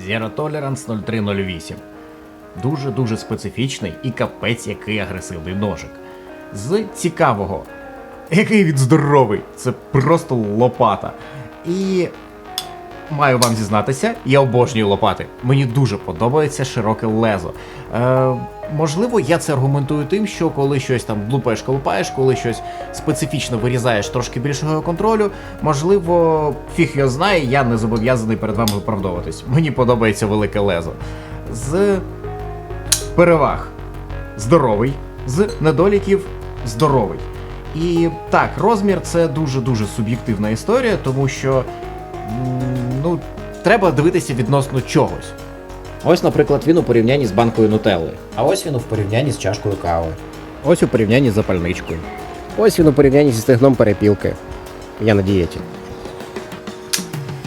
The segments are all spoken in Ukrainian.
Zero Tolerance 0308. Дуже-дуже специфічний і капець який агресивний ножик. З цікавого, який він здоровий, це просто лопата. І маю вам зізнатися, я обожнюю лопати. Мені дуже подобається широке лезо. Е, можливо, я це аргументую тим, що коли щось там лупаєш, колупаєш, коли щось специфічно вирізаєш трошки більшого контролю, можливо, фіг його знає, я не зобов'язаний перед вами виправдовуватись. Мені подобається велике лезо. З переваг здоровий, з недоліків здоровий. І так, розмір це дуже-дуже суб'єктивна історія, тому що ну, треба дивитися відносно чогось. Ось, наприклад, він у порівнянні з банкою нутелли. А ось він у порівнянні з чашкою кави. Ось у порівнянні з запальничкою. Ось він у порівнянні зі стегном перепілки. Я на дієті.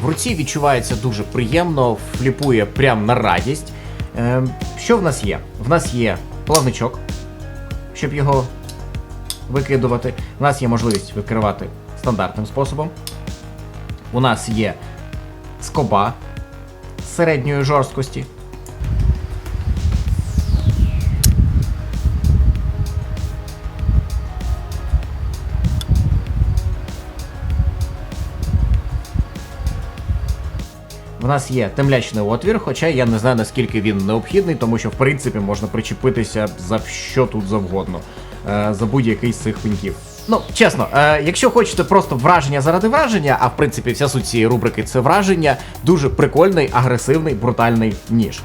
В руці відчувається дуже приємно, фліпує прям на радість. Е, що в нас є? В нас є плавничок, щоб його викидувати. У нас є можливість викривати стандартним способом. У нас є скоба середньої жорсткості. В нас є темлячний отвір, хоча я не знаю наскільки він необхідний, тому що в принципі можна причепитися за що тут завгодно, е, за будь-який з цих пеньків. Ну, чесно, е, якщо хочете просто враження заради враження, а в принципі вся суть цієї рубрики це враження, дуже прикольний, агресивний, брутальний ніж.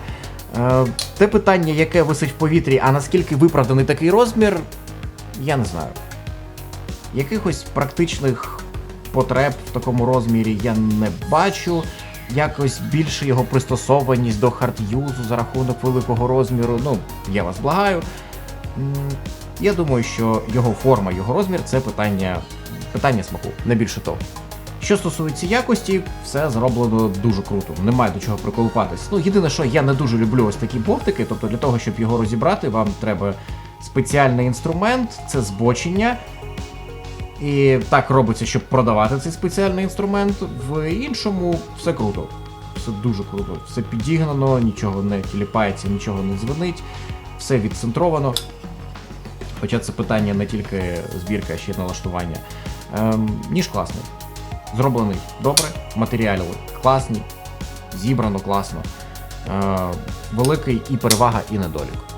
Е, те питання, яке висить в повітрі, а наскільки виправданий такий розмір, я не знаю. Якихось практичних потреб в такому розмірі я не бачу. Якось більше його пристосованість до хардюзу за рахунок великого розміру. Ну, я вас благаю. Я думаю, що його форма, його розмір це питання, питання смаку, не більше того. Що стосується якості, все зроблено дуже круто. Немає до чого приколупатись. Ну, єдине, що я не дуже люблю ось такі бовтики, тобто для того, щоб його розібрати, вам треба спеціальний інструмент, це збочення. І так робиться, щоб продавати цей спеціальний інструмент. В іншому все круто. Все дуже круто. Все підігнано, нічого не тіліпається, нічого не дзвонить, все відцентровано. Хоча це питання не тільки збірка, а ще й налаштування. Ем, ніж класний. Зроблений добре, матеріали класні, зібрано класно. Е, великий і перевага, і недолік.